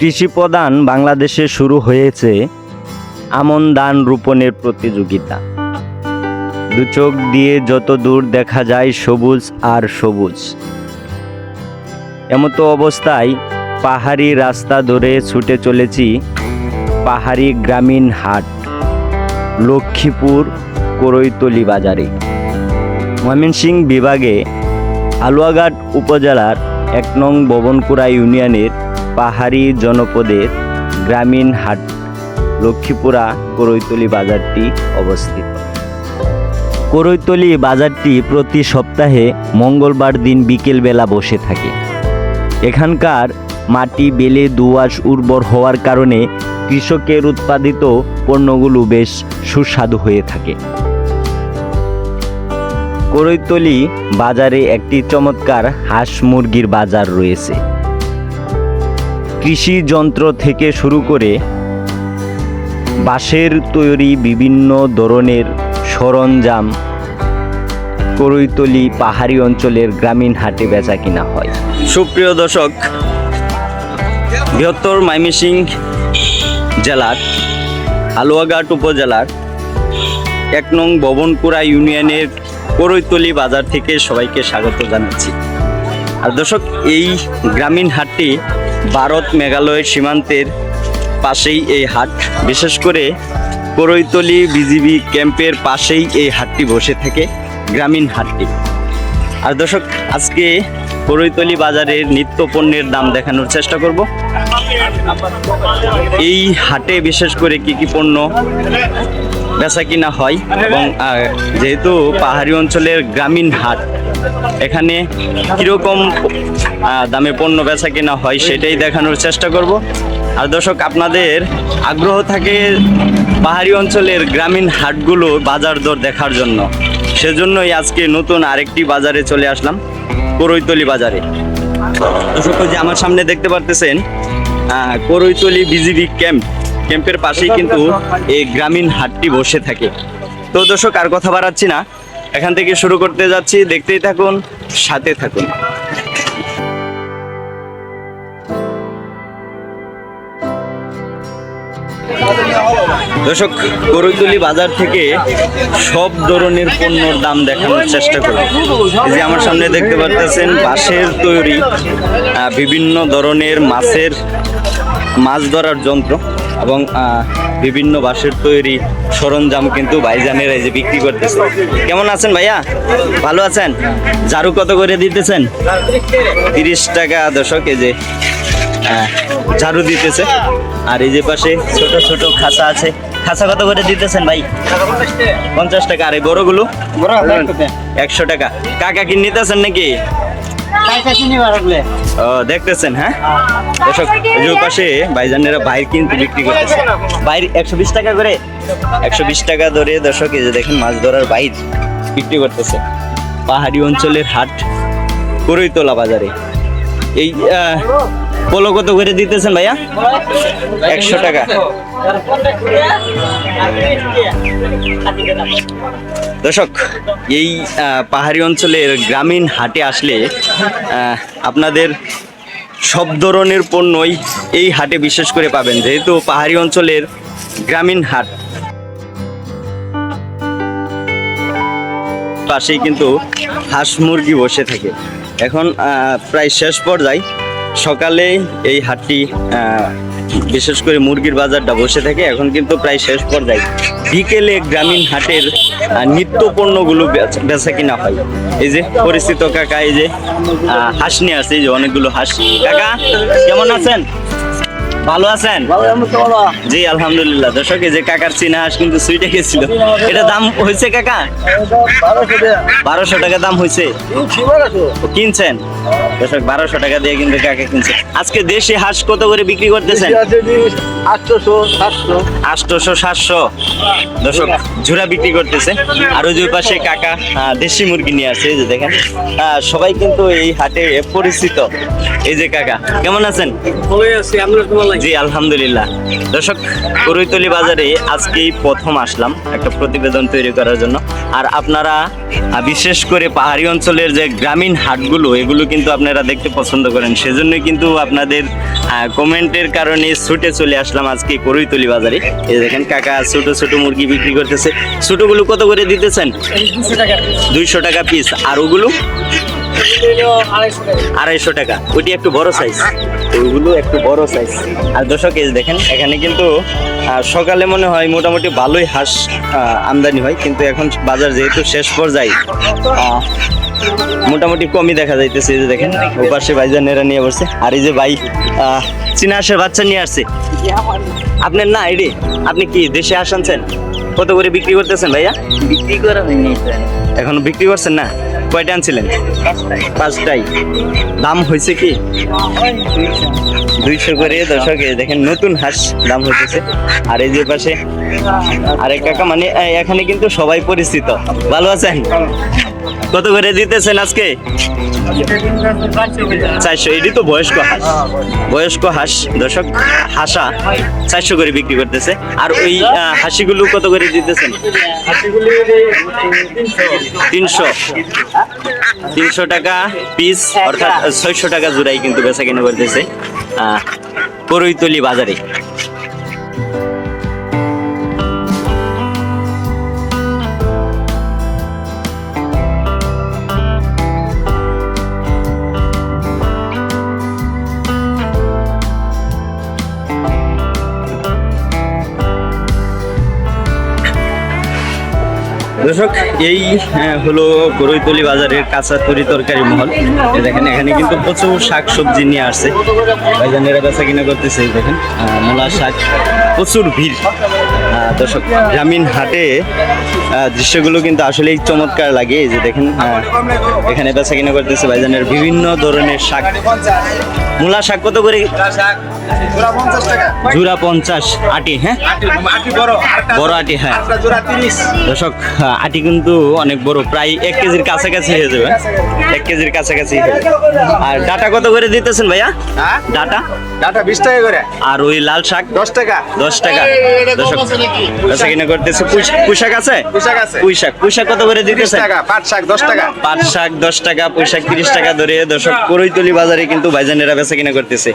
কৃষি প্রধান বাংলাদেশে শুরু হয়েছে আমন ধান রোপণের প্রতিযোগিতা। দু চোখ দিয়ে যত দূর দেখা যায় সবুজ আর সবুজ। এমতো অবস্থায় পাহাড়ি রাস্তা ধরে ছুটে চলেছি পাহাড়ি গ্রামীণ হাট, লক্ষ্মীপুর করৈতলি বাজারে। ময়মনসিংহ বিভাগে আলুয়াঘাট উপজেলার এক নং ভবনকুড়া ইউনিয়নের পাহাড়ি জনপদের গ্রামীণ হাট, লক্ষ্মীপুরা করৈতলি বাজারটি অবস্থিত। করৈতলি বাজারটি প্রতি সপ্তাহে মঙ্গলবার দিন বিকেলবেলা বসে থাকে। এখানকার মাটি, বেলে দোআঁশ উর্বর হওয়ার কারণে কৃষকের উৎপাদিত পণ্যগুলো বেশ সুস্বাদু হয়ে থাকে। করৈতলি বাজারে একটি চমৎকার হাঁস মুরগির বাজার রয়েছে। কৃষি যন্ত্র থেকে শুরু করে বাঁশের তৈরি বিভিন্ন ধরনের সরঞ্জাম করৈতলি পাহাড়ি অঞ্চলের গ্রামীণ হাটে বেচা কিনা হয়। সুপ্রিয় দর্শক, বৃহত্তর মাইমিসিং জেলার আলুয়াঘাট উপজেলার এক নং ভবনপুরা ইউনিয়নের করৈতলি বাজার থেকে সবাইকে স্বাগত জানাচ্ছি। আর দর্শক, এই গ্রামীণ হাটটি ভারত মেঘালয়ের সীমান্তের পাশেই এই হাট। বিশেষ করে করৈতলি বিজিবি ক্যাম্পের পাশেই এই হাটটি বসে থাকে, গ্রামীণ হাটটি। আর দর্শক, আজকে করৈতলি বাজারের নিত্য পণ্যের দাম দেখানোর চেষ্টা করব। এই হাটে বিশেষ করে কি কি পণ্য বেচা কিনা হয় এবং যেহেতু পাহাড়ি অঞ্চলের গ্রামীণ হাট, এখানে কীরকম দামে পণ্য বেচা কিনা হয় সেটাই দেখানোর চেষ্টা করব। আর দর্শক, আপনাদের আগ্রহ থাকে পাহাড়ি অঞ্চলের গ্রামীণ হাটগুলো বাজার দর দেখার জন্য। সেজন্যই আজকে নতুন আরেকটি বাজারে চলে আসলাম, করৈতলি বাজারে। দর্শক যে আমার সামনে দেখতে পারতেছেন করৈতলি বিজিবি ক্যাম্প। ক্যাম্পের পাশেই কিন্তু এই গ্রামীণ হাটটি বসে থাকে। তো দর্শক, আর কথা বাড়াচ্ছি না। এখান থেকে শুরু করতে যাচ্ছি। দেখতেই থাকুন, সাথে থাকুন। দর্শক করৈতলি বাজার থেকে সব ধরনের পণ্যর দাম দেখানোর চেষ্টা করি যে আমার সামনে দেখতে পাচ্ছেন বাঁশের তৈরি বিভিন্ন ধরনের মাছের, মাছ ধরার যন্ত্র। এবং আহ, বিভিন্ন বাঁশের তৈরি সরঞ্জাম কিন্তু ভাইজানের এই যে বিক্রি করতেছে। কেমন আছেন ভাইয়া? ভালো আছেন? ঝাড়ু কত করে দিতেছেন? তিরিশ টাকা দশক এই যে ঝাড়ু দিতেছে। আর এই যে পাশে ছোট ছোট খাঁচা আছে। খাঁচা কত করে দিতেছেন ভাই? পঞ্চাশ টাকা। আর এই বড়গুলো? একশো টাকা। কাকা কি নিতেছেন নাকি? দেখতেছেন হ্যাঁ? দর্শক ওই পাশে ভাইজানেরা বাইর কিন্তু বিক্রি করতেছে। বাইর একশো বিশ টাকা করে। একশো বিশ টাকা ধরে দর্শক, এই যে দেখেন, মাছ ধরার বাইর বিক্রি করতেছে। পাহাড়ি অঞ্চলের হাট করইতলা বাজারে। এই পোলো কত করে দিতেছেন ভাইয়া? একশো টাকা। দর্শক, এই পাহাড়ি অঞ্চলের গ্রামীণ হাটে আসলে আপনাদের সব ধরনের পণ্যই এই হাটে বিশেষ করে পাবেন, যেহেতু পাহাড়ি অঞ্চলের গ্রামীণ হাট। পাশেই কিন্তু হাঁস মুরগি বসে থাকে। এখন প্রায় শেষ পর্যায়ে। সকালে এই হাটটি বিশেষ করে মুরগির বাজারটা বসে থাকে। এখন কিন্তু প্রায় শেষ পর্যায়ে বিকেলে গ্রামীণ হাটের নিত্য পণ্যগুলো বেচা- কিনা হয়। এই যে পরিচিত কাকা, এই যে হাঁস নিয়ে আছে এই যে অনেকগুলো হাঁস। কাকা, কেমন আছেন? ভালো আছেন? জি আলহামদুলিল্লাহ। দর্শক এই যে কাকার চীনা হাঁস কিন্তু সুইটে গেছিল। এটা দাম হয়েছে কাকা? বারোশো টাকা। দাম হয়েছে। কিনছেন? দর্শক বারোশো টাকা দিয়ে কিন্তু কাকা কিনছে। আজকে দেশি হাঁস কত করে বিক্রি করতেছেন? আটশোশো সাতশো। আটশোশো সাতশো। দর্শক ঝুরা বিক্রি করতেছে। আর ওই যে পাশে কাকা দেশি মুরগি নিয়ে এই যে দেখেন। সবাই কিন্তু এই হাটে পরিচিত। এই যে কাকা কেমন আছেন? ভালোই আছি তোমার জি আলহামদুলিল্লাহ। দর্শক করইতলি বাজারে আজকেই প্রথম আসলাম একটা প্রতিবেদন তৈরি করার জন্য। আর আপনারা বিশেষ করে পাহাড়ি অঞ্চলের যে গ্রামীণ হাটগুলো এগুলো কিন্তু আপনারা দেখতে পছন্দ করেন। সেজন্য কিন্তু আপনাদের কমেন্টের কারণে ছুটে চলে আসলাম আজকে করইতলি বাজারে। এই দেখেন কাকা ছোট ছোট মুরগি বিক্রি করতেছে। ছোটগুলো কত করে দিতেছেন? দুইশো টাকা পিস আর ওগুলো? আড়াইশো টাকা। ওইটি একটু বড় সাইজ ওইগুলো একটু বড় সাইজ আর দর্শক এই দেখেন এখানে কিন্তু সকালে মনে হয় মোটামুটি ভালোই হাঁস আমদানি হয়। কিন্তু এখন বাজার যেহেতু শেষ পর্যায়ে মোটামুটি কমই দেখা যাইতেছে। এই যে দেখেন ওপাশে ভাইজানেরা নিয়ে বসছে আর এই যে ভাই আহ, চীনা হাঁসের বাচ্চা নিয়ে আসছে। আপনার না এডি আপনি কি দেশে হাঁস আনছেন? কত করে বিক্রি করতেছেন ভাইয়া? বিক্রি করা হয়নি এখনও বিক্রি করছেন না? কয়টা আনছিলেন? পাঁচটাই। দাম হয়েছে কি? দুইশো করে, দর্শক, এই দেখেন নতুন হাঁস দাম হইতেছে আর এই যে পাশে আরেক কাকা মানে এখানে কিন্তু সবাই পরিচিত। ভালো আছেন? কত করে দিতেছেন আজকে? চারশো। এটি তো বয়স্ক হাঁস। বয়স্ক হাঁস, দর্শক, হাসা চারশো করে বিক্রি করতেছে। আর ওই হাসিগুলো কত করে দিতেছেন? তিনশো। তিনশো টাকা পিস অর্থাৎ ছয়শো টাকা জোড়াই কিন্তু বেচা কিনে করতেছে। আহ, করইতলি বাজারে। দর্শক এই আহ, হলো গরৈতলি বাজারের কাঁচা তরি তরকারি মহল। দেখেন এখানে কিন্তু প্রচুর শাক সবজি নিয়ে আসছে। ভাইজানেরা বেচা কিনা করতেছে দেখেন মোলা শাক প্রচুর ভিড়। দর্শক গ্রামীণ হাটে দৃশ্যগুলো কিন্তু আসলেই চমৎকার লাগে। এই যে দেখেন এখানে বেচা কিনা করতেছে ভাইজানের বিভিন্ন ধরনের শাক। মূলা শাক কত করে? জুরা পঞ্চাশ আটি হ্যাঁ? বড় আটি হ্যাঁ। দর্শক আটি কিন্তু অনেক বড় প্রায় এক কেজির কাছাকাছি হয়ে যাবে। এক কেজির কাছাকাছি আর ডাটা কত করে দিতেছেন ভাইয়া? হ্যাঁ? ডাটা? ডাটা বিশ টাকা করে। আর ওই লাল শাক? দশ টাকা। দশ টাকা। দর্শক বেচা কিনা করতেছে পুঁই- পুঁই আছে? পোশাক আছে। পুঁই শাক কত করে তিরিশ টাকা পাট শাক দশ টাকা। পাট শাক দশ টাকা পুঁই শাক টাকা ধরে। দর্শক করইতলি বাজারে কিন্তু ভাইজানেরা বেচা কিনা করতেছে।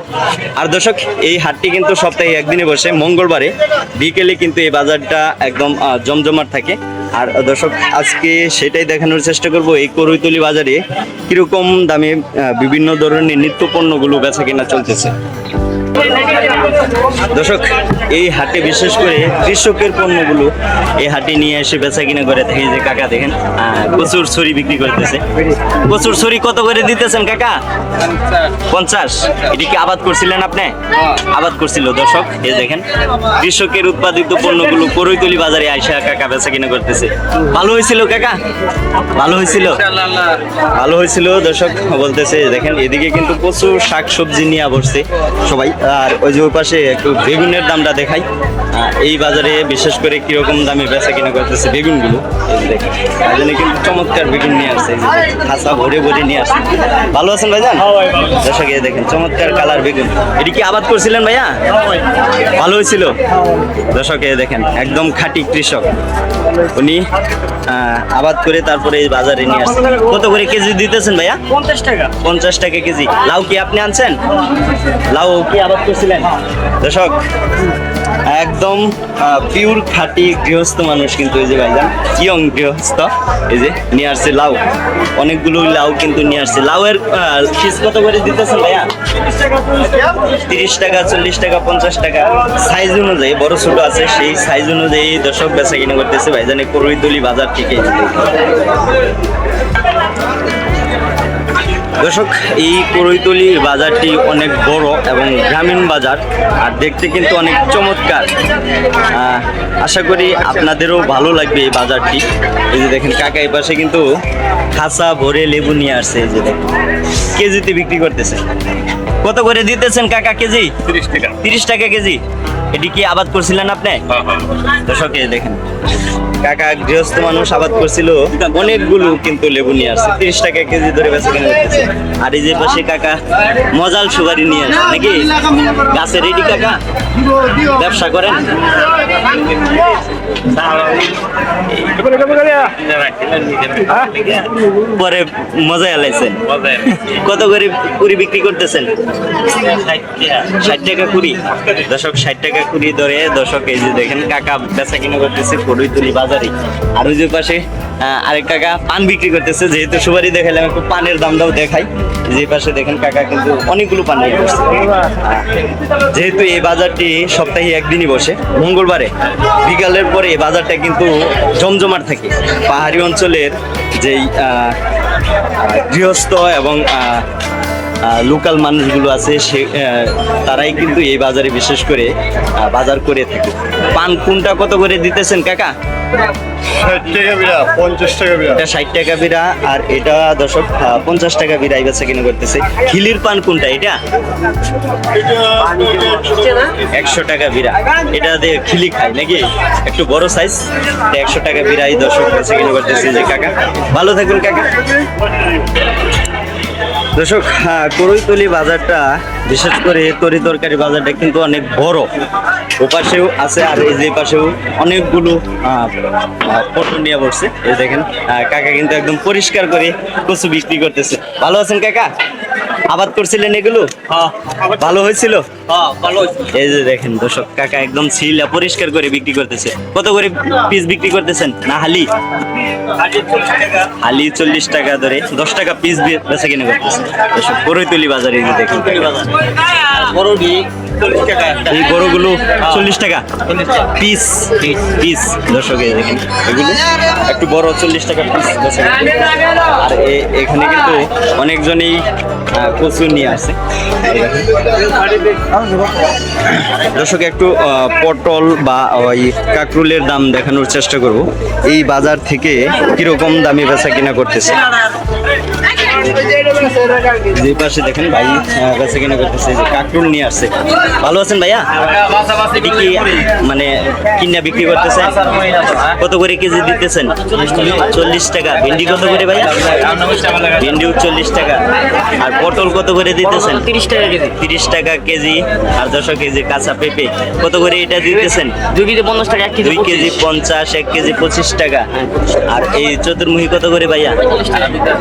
আর দর্শক এই হাটটি কিন্তু সপ্তাহে একদিনে বসে মঙ্গলবারে। বিকেলে কিন্তু এই বাজারটা একদম জমজমাট থাকে। আর দর্শক আজকে সেটাই দেখানোর চেষ্টা করব এই করইতলি বাজারে কীরকম দামে বিভিন্ন ধরনের নিত্য পণ্যগুলো বেচা কিনা চলতেছে। দর্শক, এই হাটে বিশেষ করে কৃষকের পণ্যগুলো এই হাটে নিয়ে এসে বেচা কিনা করে থাকে। যে কাকা দেখেন কচুর ছড়ি বিক্রি করতেছে। কচুর ছড়ি কত করে দিতেছেন কাকা? পঞ্চাশ। এটি কি আবাদ করছিলেন আপনি? আবাদ করছিল দর্শক, এই দেখেন, কৃষকের উৎপাদিত পণ্যগুলো করইতলি বাজারে আইসা কাকা বেচা কিনা করতেছে। ভালো হয়েছিল কাকা? ভালো হয়েছিল? ভালো হয়েছিল দর্শক, বলতেছে, দেখেন, এদিকে কিন্তু প্রচুর শাক সবজি নিয়ে বসছে সবাই। আর ওই যে ওই পাশে একটু বেগুনের দামটা দেখাই। এই বাজারে বিশেষ করে কীরকম দামে বেচা কিনা করতেছে বেগুনগুলো দেখেন। কিন্তু চমৎকার বেগুন নিয়ে আসছে খাসা ভরে ভরে নিয়ে আসছে। ভালো আছেন ভাইজান? দর্শক এই দেখেন চমৎকার কালার বেগুন। এটি কি আবাদ করছিলেন ভাইয়া? ভালো হয়েছিল? দর্শক এই দেখেন একদম খাঁটি কৃষক। উনি আবাদ করে তারপরে এই বাজারে নিয়ে আসছেন কত করে কেজি দিতেছেন ভাইয়া? পঞ্চাশ টাকা। পঞ্চাশ টাকা কেজি। লাউ কি আপনি আনছেন? লাউ কি আবাদ করছিলেন? দর্শক, একদম পিওর খাঁটি গৃহস্থ মানুষ কিন্তু এই যে ভাইজান ইয়ং গৃহস্থ, এই যে নিয়ে আসছে লাউ। অনেকগুলো লাউ কিন্তু নিয়ে আসছে। লাউয়ের পিস কত করে দিতেছেন ভাইয়া? তিরিশ টাকা, চল্লিশ টাকা, পঞ্চাশ টাকা। সাইজ অনুযায়ী, বড় ছোট আছে, সেই সাইজ অনুযায়ী দর্শক বেচা কিনা করতেছে ভাইজানে করইতলি বাজার থেকে। দর্শক এই করইতলি বাজারটি অনেক বড় এবং গ্রামীণ বাজার আর দেখতে কিন্তু অনেক চমৎকার। আশা করি আপনাদেরও ভালো লাগবে এই বাজারটি। এই যে দেখেন কাকা এই পাশে কিন্তু খাসা ভরে লেবু নিয়ে আসছে এই যে দেখেন। কেজিতে বিক্রি করতেছে। কত করে দিতেছেন কাকা কেজি? তিরিশ টাকা। তিরিশ টাকা কেজি? এটি কি আবাদ করছিলেন আপনি? দর্শকে দেখেন। কাকা গৃহস্থ মানুষ আবাদ করছিল। অনেকগুলো কিন্তু লেবু নিয়ে আসছে। তিরিশ টাকা কেজি ধরে বেঁচে কিনে আর এই যে পাশে কাকা মজাল সুপারি নিয়ে আসছে। নাকি? গাছের রেডি কাকা? ব্যবসা করেন? পরে মজা এলাইছেন কত করে কুড়ি বিক্রি করতেছেন? ষাট টাকা কুড়ি দশক ষাট টাকা কুড়ি ধরে দশক এই যে দেখেন কাকা বেচা কিনা করতেছে তুলি বাজারে। আর ওই যে পাশে আরেক কাকা পান বিক্রি করতেছে। যেহেতু সুপারি দেখালাম একটু পানের দামটাও দেখাই। যে পাশে দেখেন কাকা কিন্তু অনেকগুলো পান নিয়ে বসছে। যেহেতু এই বাজারটি সপ্তাহে একদিনই বসে, মঙ্গলবারে, বিকালের পরে এই বাজারটা কিন্তু জমজমাট থাকে। পাহাড়ি অঞ্চলের যেই গৃহস্থ এবং লোকাল মানুষগুলো আছে সে তারাই কিন্তু এই বাজারে বিশেষ করে বাজার করে থাকে। পান কোনটা কত করে দিতেছেন কাকা? ষাট টাকা আর এটা পঞ্চাশ টাকা বিড়া এই বেচা কিনে করতেছে। খিলির পান কোনটা এটা? একশো টাকা বিড়া। এটা দিয়ে খিলি খাই নাকি? একটু বড় সাইজ একশো টাকা বিড়া এই দর্শক বেচা কিনে করতেছে যে কাকা। ভালো থাকুন কাকা। দর্শক করইতলি বাজারটা, বিশেষ করে তরি তরকারি বাজারটা কিন্তু অনেক বড়। ওপাশেও আছে আর এই যে পাশেও অনেকগুলো পটল নিয়ে বসছে। এই দেখেন কাকা কিন্তু একদম পরিষ্কার করে কচু বিক্রি করতেছে। ভালো আছেন কাকা? আবাদ করছিলেন এগুলো? ভালো হয়েছিল? এই যে দেখেন দর্শক কাকা একদম ছিলা পরিষ্কার করে বিক্রি করতেছে। কত করে পিস বিক্রি করতেছেন? না হালি? হালি চল্লিশ টাকা। ধরে দশ টাকা পিস বেচা কিনে করতেছে। দর্শক বড়ইতলি বাজারে এই যে দেখেন। এই বড়গুলো চল্লিশ টাকা। পিস পিস দর্শক এগুলো একটু বড় চল্লিশ টাকা পিস আর এখানে কিন্তু অনেকজনই কচু নিয়ে আসে। দর্শক একটু পটল বা ওই কাকরুলের দাম দেখানোর চেষ্টা করব। এই বাজার থেকে কীরকম দামে বেচা কিনা করতেছে? যে পাশে দেখেন ভাই আহ, বেচা করতেছে যে কাকরুল নিয়ে আসছে। ভালো আছেন ভাইয়া? এটি মানে কিনা বিক্রি করতেছে? কত করে কেজি দিতেছেন? চল্লিশ টাকা। ভেন্ডি কত করে ভাইয়া? ভেন্ডিও চল্লিশ টাকা। আর পটল কত করে দিতেছেন? তিরিশ টাকা কেজি। তিরিশ টাকা কেজি আর দশো কেজি কাঁচা পেঁপে। কত করে এটা দিতেছেন? দুই কেজি পঞ্চাশ টাকা দুই কেজি পঞ্চাশ এক কেজি পঁচিশ টাকা। আর এই চতুর্মুখী কত করে ভাইয়া?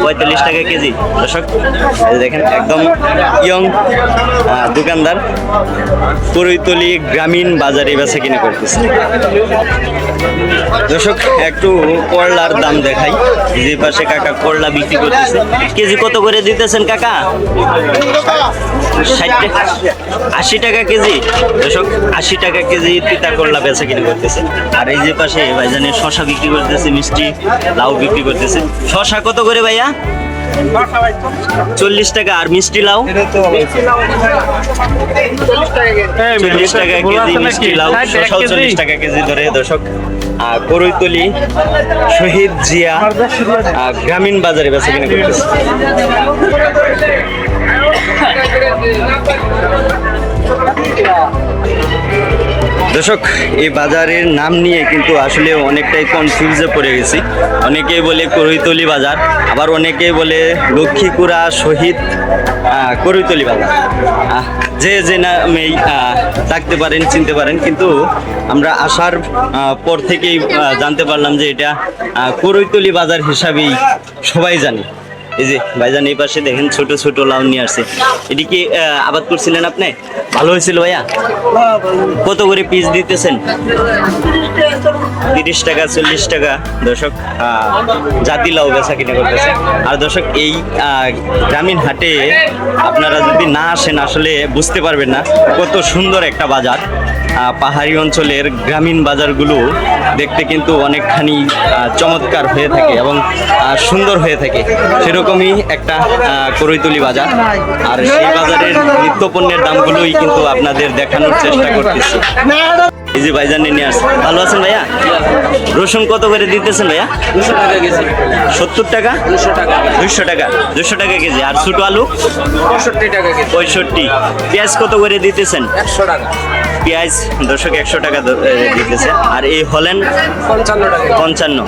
পঁয়তাল্লিশ টাকা কেজি। দর্শক দেখেন, একদম ইয়ং দোকানদার করইতলি গ্রামীণ বাজারে বেচা কিনে করতেছে। দর্শক, একটু করলার দাম দেখাই। যে পাশে কাকা করলা বিক্রি করতেছে। কেজি কত করে দিতেছেন কাকা? আশি টাকা কেজি। দর্শক, আশি টাকা কেজি তিতা করলা বেচা কিনে করতেছে। আর এই যে পাশে ভাইজানের শশা বিক্রি করতেছে, মিষ্টি, লাউ বিক্রি করতেছে। শশা কত করে ভাইয়া? চল্লিশ টাকা আর মিষ্টি লাউ? চল্লিশ টাকা কেজি মিষ্টি লাউ চল্লিশ টাকা কেজি ধরে দর্শক। আহ, করইতলি শহীদ জিয়া গ্রামীণ বাজারে বেচা কিনে করতেছে। দর্শক এই বাজারের নাম নিয়ে কিন্তু আসলে অনেকটাই কনফিউজে পড়ে গেছি। অনেকেই বলে করইতলি বাজার আবার অনেকেই বলে লক্ষ্মীকুড়া শহীদ আহ, করইতলি বাজার। যে যে নামেই ডাকতে পারেন চিনতে পারেন কিন্তু আমরা আসার পর থেকেই জানতে পারলাম যে এটা করইতলি বাজার হিসাবেই সবাই জানে। এই যে ভাইজান এই পাশে দেখেন ছোট ছোট লাউ নিয়ে আসছে। এটি কি আবাদ করছিলেন আপনি? ভালো হয়েছিল ভাইয়া? কত করে পিস দিতেছেন? তিরিশ টাকা, চল্লিশ টাকা। দর্শক জাতি লাউ বেচা কিনে করতেছে। আর দর্শক, এই গ্রামীণ হাটে আপনারা যদি না আসেন, আসলে বুঝতে পারবেন না কত সুন্দর একটা বাজার। পাহাড়ি অঞ্চলের গ্রামীণ বাজারগুলো দেখতে কিন্তু অনেকখানি চমৎকার হয়ে থাকে এবং সুন্দর হয়ে থাকে। সেরকমই একটা করৈতলি বাজার। আর সেই বাজারের নিত্যপণ্যের দামগুলোই কিন্তু আপনাদের দেখানোর চেষ্টা করতেছি। এই যে ভাইজান নিয়ে আসছে। ভালো আছেন ভাইয়া? রসুন কত করে দিতেছেন ভাইয়া? দুশো টাকা কেজি। সত্তর টাকা? দুশো টাকা। দুইশো টাকা। দুশো টাকা কেজি। আর ছোট আলু? পঁয়ষট্টি টাকা কেজি। পঁয়ষট্টি। পেঁয়াজ কত করে দিতেছেন? একশো টাকা। পেঁয়াজ দর্শক একশো টাকা দিতেছে। আর এই হলেন? পঞ্চান্ন টাকা পঞ্চান্ন।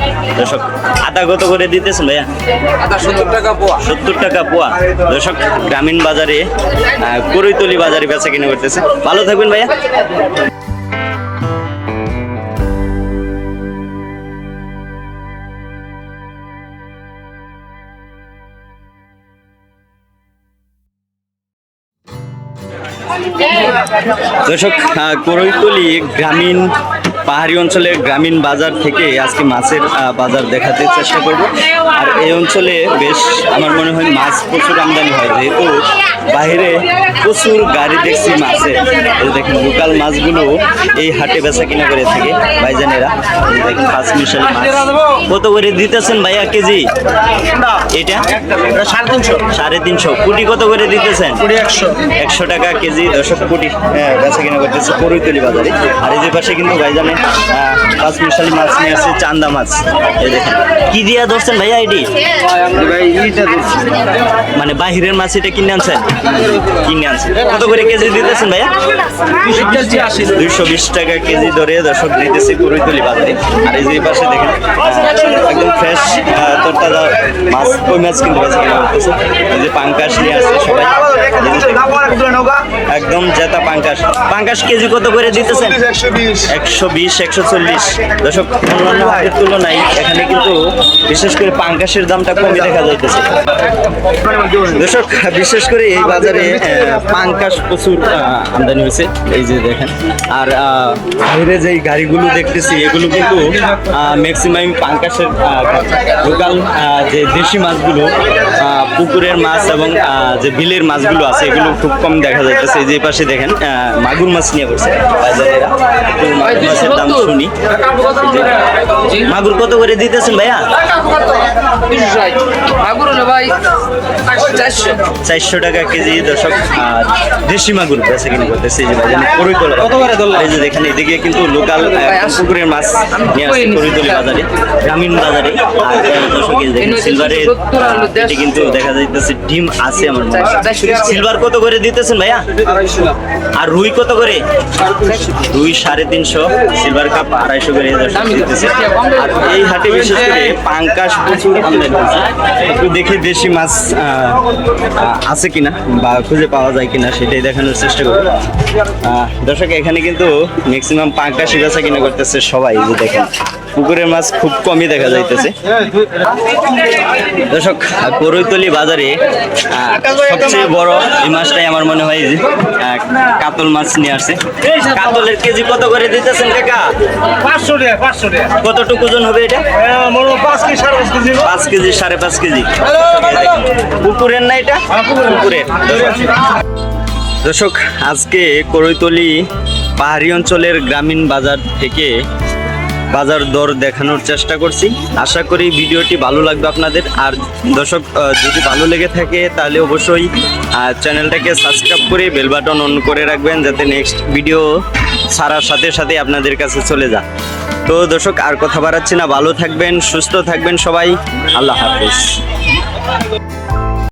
দর্শক আদা কত করে দিতেছেন ভাইয়া? আদা সত্তর টাকা পোয়া। সত্তর টাকা পোয়া। দর্শক গ্রামীণ বাজারে আহ, করইতলি বাজারে বেচা কিনে করতেছে। ভালো থাকবেন ভাইয়া। দর্শক করৈতলি গ্রামীণ পাহাড়ি অঞ্চলে গ্রামীণ বাজার থেকে আজকে মাছের বাজার দেখাতে চেষ্টা করব। আর এই অঞ্চলে বেশ আমার মনে হয় মাছ প্রচুর আমদানি হয়। যেহেতু বাইরে প্রচুর গাড়ি দেখছি এই দেখেন, লোকাল মাছগুলো এই হাটে বেচা কিনা করে থাকে ভাইজানেরা। দেখেন, পাঁচ মিশালি মাছ। কত করে দিতেছেন ভাইয়া কেজি? এটা? সাড়ে তিনশো। সাড়ে তিনশো কোটি কত করে দিতেছেন? একশো একশো টাকা কেজি দশক কোটি বেচা কিনা করতেছে করইতলি বাজারে। আর এই যে পাশে কিন্তু ভাইজানে পাঁচ মিশালি মাছ নিয়ে আসছে চান্দা মাছ। এই দেখেন। কি দিয়া ধরছেন ভাইয়া এটি মানে বাহিরের মাছ এটা কিনে আনছেন? কিনে আনছেন। কত করে কেজি দিতেছেন ভাইয়া? দুইশো বিশ টাকা কেজি ধরে দর্শক দিতেছে বাজারে আর এই যে পাশে দেখেন একদম ফ্রেশ তরতাজা মাছ কই মাছ কিন্তু কিনা এই যে পাঙ্কাশ নিয়ে আসছে সবাই। একদম জেতা পাঙ্কাশ। পাঙ্কাশ কেজি কত করে দিতেছেন? একশো বিশ। বিশ একশো চল্লিশ। দর্শক, অন্যান্য হাটের তুলনায় এখানে কিন্তু বিশেষ করে পাঙ্কাশের দামটা কমই দেখা যাইতেছে। দর্শক, বিশেষ করে এই বাজারে পাঙ্কাশ প্রচুর আমদানি হয়েছে, এই যে দেখেন। আর বাইরে যে গাড়িগুলো দেখতেছি, এগুলো কিন্তু ম্যাক্সিমাম পাঙ্কাশের লোকাল যে দেশি মাছগুলো পুকুরের মাছ এবং যে বিলের মাছগুলো আছে, এগুলো খুব কম দেখা যাইতেছে। এই যে পাশে দেখেন মাগুর মাছ নিয়ে বসে। বাজারেরা মাগুর মাছের দাম শুনি। মাগুর কত করে দিতেছেন ভাইয়া? চারশো চারশো টাকা কেজি দর্শক। আর দেশি মাগুর বেচা কিনে করতেছে যে ভাই করইতলা কত করে এই যে দেখেন এদিকে কিন্তু লোকাল পুকুরের মাছ নিয়ে আসছে করইতলি বাজারে গ্রামীণ বাজারে। আর দর্শক এই দেখেন সিলভারে এটি কিন্তু দেখা যাইতেছে ডিম আছে আমার মনে সিলভার কত করে দিতেছেন ভাইয়া? আর রুই কত করে? রুই সাড়ে তিনশো সিলভার কাপ আড়াইশো করে দিতেছে আর এই হাটে বিশেষ করে পাঙ্কাশ প্রচুর আমদানি একটু দেখি দেশি মাছ আছে কিনা বা খুঁজে পাওয়া যায় কিনা সেটাই দেখানোর চেষ্টা করি আহ, দর্শক এখানে কিন্তু ম্যাক্সিমাম পাঙ্কাশি বেচা কিনা করতেছে সবাই যে দেখেন। পুকুরের মাছ খুব কমই দেখা যাইতেছে। দর্শক করইতলি বাজারে সবচেয়ে বড় এই মাছটাই আমার মনে হয় যে কাতল মাছ নিয়ে আসছে। কাতলের কেজি কত করে দিতেছেন কাকা? পাঁচশো টাকা পাঁচশো টাকা। কতটুকু ওজন হবে এটা? পাঁচ কেজি সাড়ে পাঁচ কেজি। পাঁচ কেজি সাড়ে পাঁচ কেজি। পুকুরের না এটা? পুকুরের। দর্শক আজকে করইতলি পাহাড়ি অঞ্চলের গ্রামীণ বাজার থেকে বাজার দর দেখানোর চেষ্টা করছি। আশা করি ভিডিওটি ভালো লাগবে আপনাদের। আর দর্শক যদি ভালো লেগে থাকে, তাহলে অবশ্যই চ্যানেলটাকে সাবস্ক্রাইব করে বেল বাটন অন করে রাখবেন, যাতে নেক্সট ভিডিও ছাড়ার সাথে সাথে আপনাদের কাছে চলে যায়। তো দর্শক, আর কথা বাড়াচ্ছি না। ভালো থাকবেন, সুস্থ থাকবেন সবাই। আল্লাহ হাফিজ।